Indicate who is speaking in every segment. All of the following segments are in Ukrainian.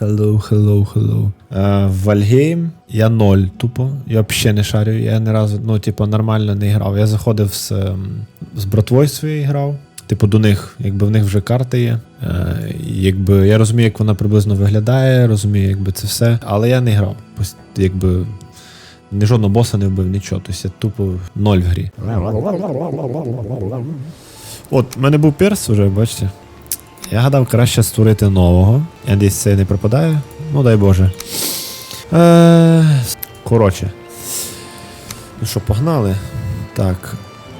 Speaker 1: Hello, hello, hello. Е, Вальгейм я ноль, тупо. Я взагалі не шарю. Я ні разу, ну, типу, нормально не грав. Я заходив з, ем, з братвою своєю грав. Типу, до них, якби в них вже карти є. Е, якби я розумію, як вона приблизно виглядає, розумію, якби це все. Але я не грав. Якби ні жодного боса не вбив, нічого. Тобто я тупо ноль в грі. От, в мене був перс уже, бачите. Я гадав краще створити нового. Я десь це не пропадає. Ну дай Боже. Е, коротше. Ну що, погнали? Так.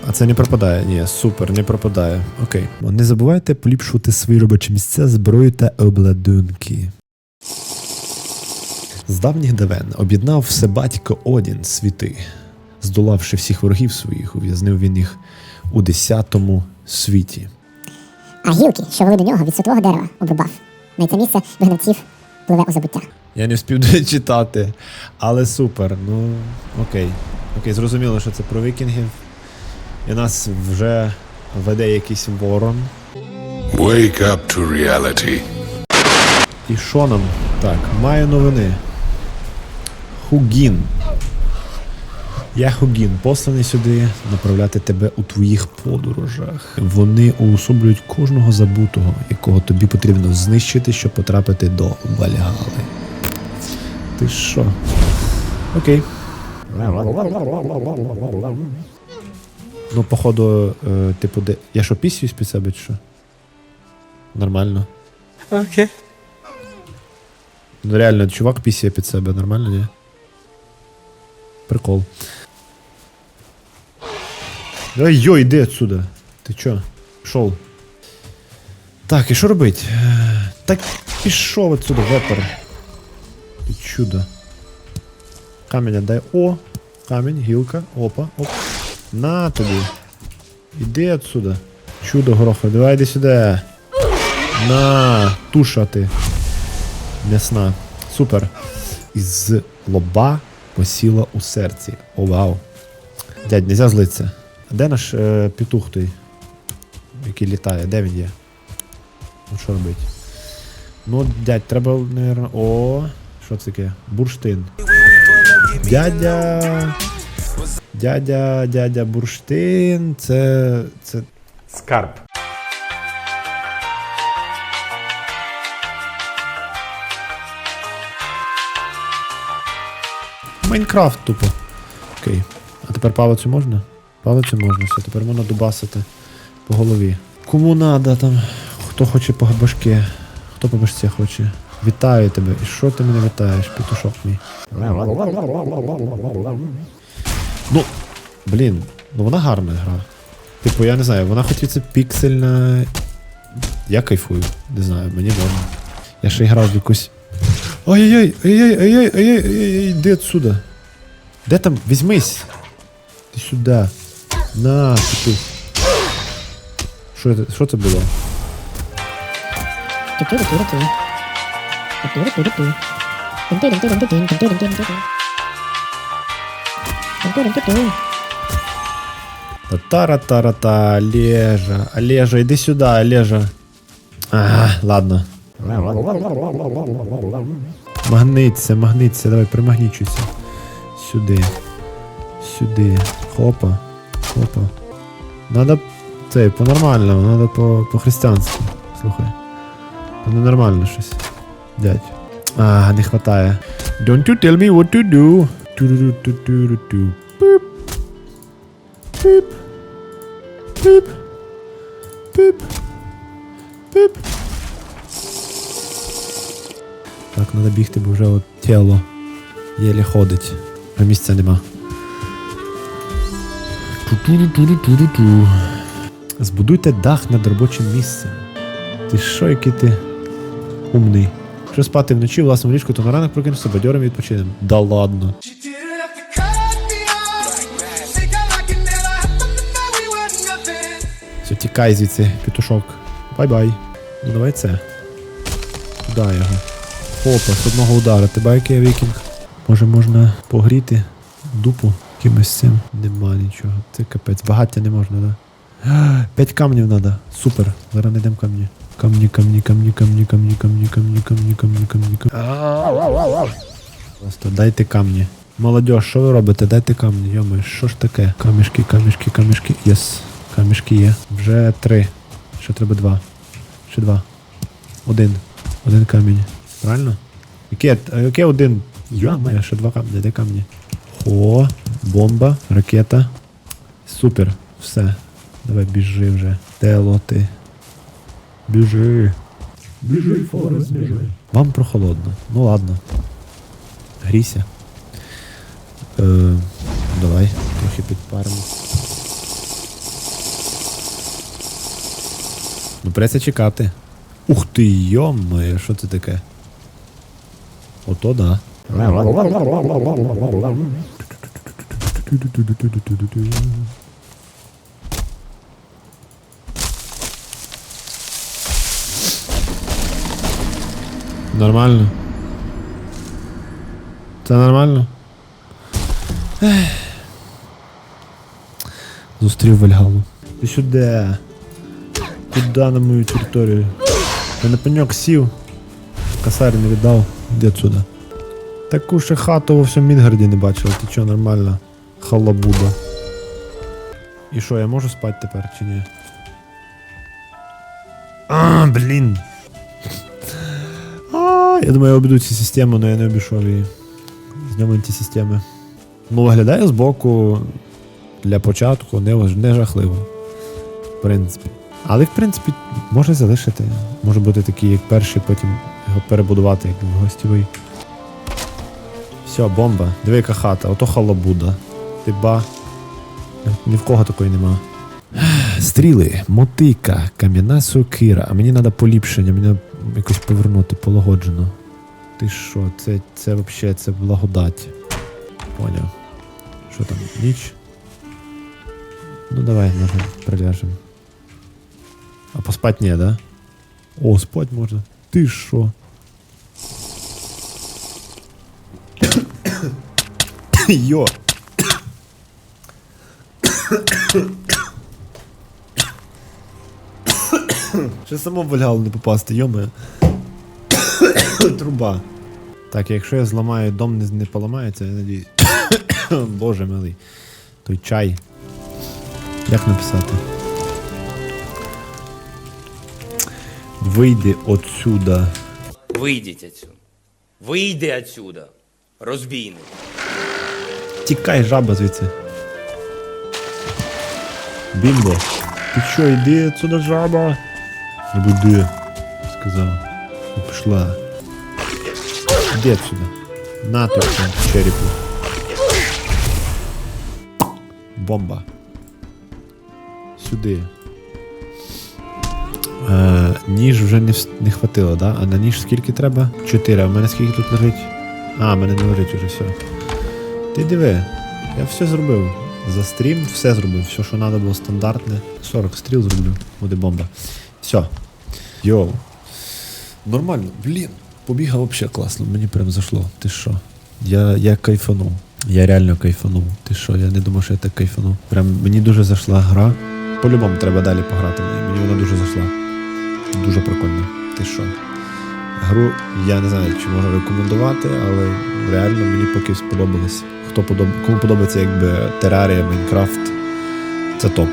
Speaker 1: А це не пропадає. Ні, супер, не пропадає. Окей. Не забувайте поліпшувати свої робочі місця зброю та обладунки. З давніх давен об'єднав все батько Одін світи. Здолавши всіх ворогів своїх, ув'язнив він їх у десятому світі.
Speaker 2: А гілки, що вели до нього від святого дерева, обрубав. На це місце вигнавців пливе у забуття.
Speaker 1: Я не встиг читати, але супер. Ну, окей. Окей, зрозуміло, що це про вікінгів. І нас вже веде якийсь ворон.
Speaker 3: Wake up to reality.
Speaker 1: І що нам? Так, маю новини. Хугін. Я Хугін, посланий сюди направляти тебе у твоїх подорожах. Вони уособлюють кожного забутого, якого тобі потрібно знищити, щоб потрапити до Вальгали. Ти що? Окей. Ну, походу, е, типу, де. Я що пісюсь під себе, чи що? Нормально.
Speaker 4: Окей.
Speaker 1: Ну реально, чувак пісє під себе, нормально, ні? Прикол. Ой, йой, іди отсюда. Ти чо? Пішов. Так, і що робить? Е, Так пішов отсюда, вепер. Ти чудо. Камінь дай. О! Камінь, гілка. Опа, оп. На тобі. Іди отсюда. Чудо гороха, давай іди сюди. На, туша ти. М'ясна. Супер. Із лоба посіла у серці. О, вау. Дядь, нельзя злитися. Де наш е, петух той? Який літає? Де він є? Ну що робить? Ну, дядь, треба, наверное. О, що це таке? Бурштин. Дядя. Дядя, дядя бурштин. Це. Це. Скарб. Майнкрафт тупо. Окей. А тепер палицю можна? Палицю можна, все, тепер можна дубасити по голові. Кому надо там, хто хоче по башки, хто по башці хоче. Вітаю тебе. І що ти мене вітаєш, петушок мій? Ну, блін, ну вона гарна гра. Типу, я не знаю, вона хоч і це піксельна. Я кайфую, не знаю, мені можна. Я ще й грав в якусь. Ой-ой-ой, ой-ой, ой-ой, ой-ой, ой-ой, йди отсюда. Де там? Візьмись. Ти сюди. На, ти. Що це, що це було? Та-тара-тара-та, Олежа. Олежа, іди сюди, Олежа. Ага, ладно. Магниться, магниться, давай примагнічуйся. Сюди. Сюди. Хопа. Хопа. Надо цей, по-нормальному, надо по- по-християнськи. Слухай. Це ненормально щось. Дядь. А, не хватає. Don't you tell me what to do. Ту-ду-ду-ду-ду-ду. Пип. Пип. Пип. Пип. Пип. Так, треба бігти, бо вже от тіло єлі ходить. А місця нема. Ту-ту-ду-ту-ду-ту-ду. Збудуйте дах над робочим місцем. Ти що, який ти умний? Якщо спати вночі власному ліжку, то на ранок прокинешся бадьором і відпочинем. Да ладно. Все, тікай звідси, петушок. Бай-бай. Ну давай це. Куда його? Опа, з одного удара. Ти байки я вікінг. Може можна погріти дупу якимось цим. Нема нічого. Це капець. Багаття не можна, да? П'ять камнів треба. Супер. Зараз знайдемо камні. Камні, камні, камні, камні, камні, камні, камні, камні, камні, камні, камні. Просто дайте камні. Молодь, що ви робите? Дайте камні, йоми, що ж таке? Камішки, камішки, камішки. Єс. Камішки є. Вже три. Ще треба два. Ще два. Один. Один камінь. Правильно? Яке, яке один? Йома, ще два камні. Де камні? О, бомба, ракета. Супер. Все. Давай біжи вже. Тело ти. Біжи. Біжи, Форест, біжи. Вам прохолодно. Ну ладно. Грійся. Е, давай, трохи підпаримо. Ну, придеться чекати. Ух ти, йомає, що це таке? Ото да. Нормально. Це нормально? Зустрів Вальгалу. Ти сюди. Куда на мою територію? Я на пеньок сів. Косарь не віддав. Іди отсюда. Таку ще хату во всьому Мінгарді не бачив. Ти чо, нормально? Халабуда. І що, я можу спати тепер чи ні? А, блін. А, я думаю, я обійду цю систему, але я не обійшов її. Знямо ті системи. Ну, виглядає збоку для початку не, не жахливо. В принципі. Але, в принципі, можна залишити. Може бути такий, як перший, потім його перебудувати, як гостєвий. Все, бомба. Диви, хата, ото халабуда. Ти ба. Ні в кого такої нема. Стріли, мотика, кам'яна сокира. А мені треба поліпшення, мені треба якось повернути полагоджено. Ти що, це, це взагалі це благодать. Поняв. Що там, ніч? Ну давай, може, приляжемо. А поспать ні, да? О, спать можна. Ти що? Йо. Ще само в не попасти, йоме. Труба. Так, якщо я зламаю дом не, не поламається, я надіюсь. Боже милий. Той чай. Як написати? Вийди отсюда.
Speaker 4: Вийдіть отсюда. Вийди отсюда. Розбійник.
Speaker 1: Тікай, жаба звідси. Бімбо. Ти що, йди отсюда, жаба? Не буди, сказав. Ну, пішла. Іди отсюда. На тобі черепу. Бомба. Сюди. Е, ніж вже не, не хватило, да? А на ніж скільки треба? Чотири. А в мене скільки тут лежить? А, в мене не лежить уже все. Ти диви, я все зробив. За стрім все зробив. Все, що треба було стандартне. 40 стріл зроблю, буде бомба. Все. Йоу. Нормально, блін. Побігав взагалі класно, мені прям зашло. Ти що? Я, я кайфанув. Я реально кайфанув. Ти що, я не думав, що я так кайфанув. Прям мені дуже зайшла гра. По-любому треба далі пограти. Мені вона дуже зайшла. Дуже прикольно. Ти що? Гру я не знаю, чи можу рекомендувати, але реально мені поки сподобалось. Хто подоб... Кому подобається якби Терарія, Майнкрафт, це топ.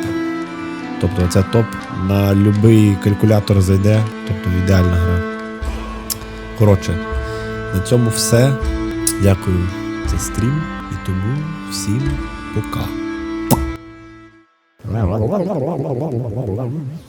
Speaker 1: Тобто це топ на будь-який калькулятор зайде, тобто ідеальна гра. Коротше, на цьому все. Дякую за стрім і тому всім пока.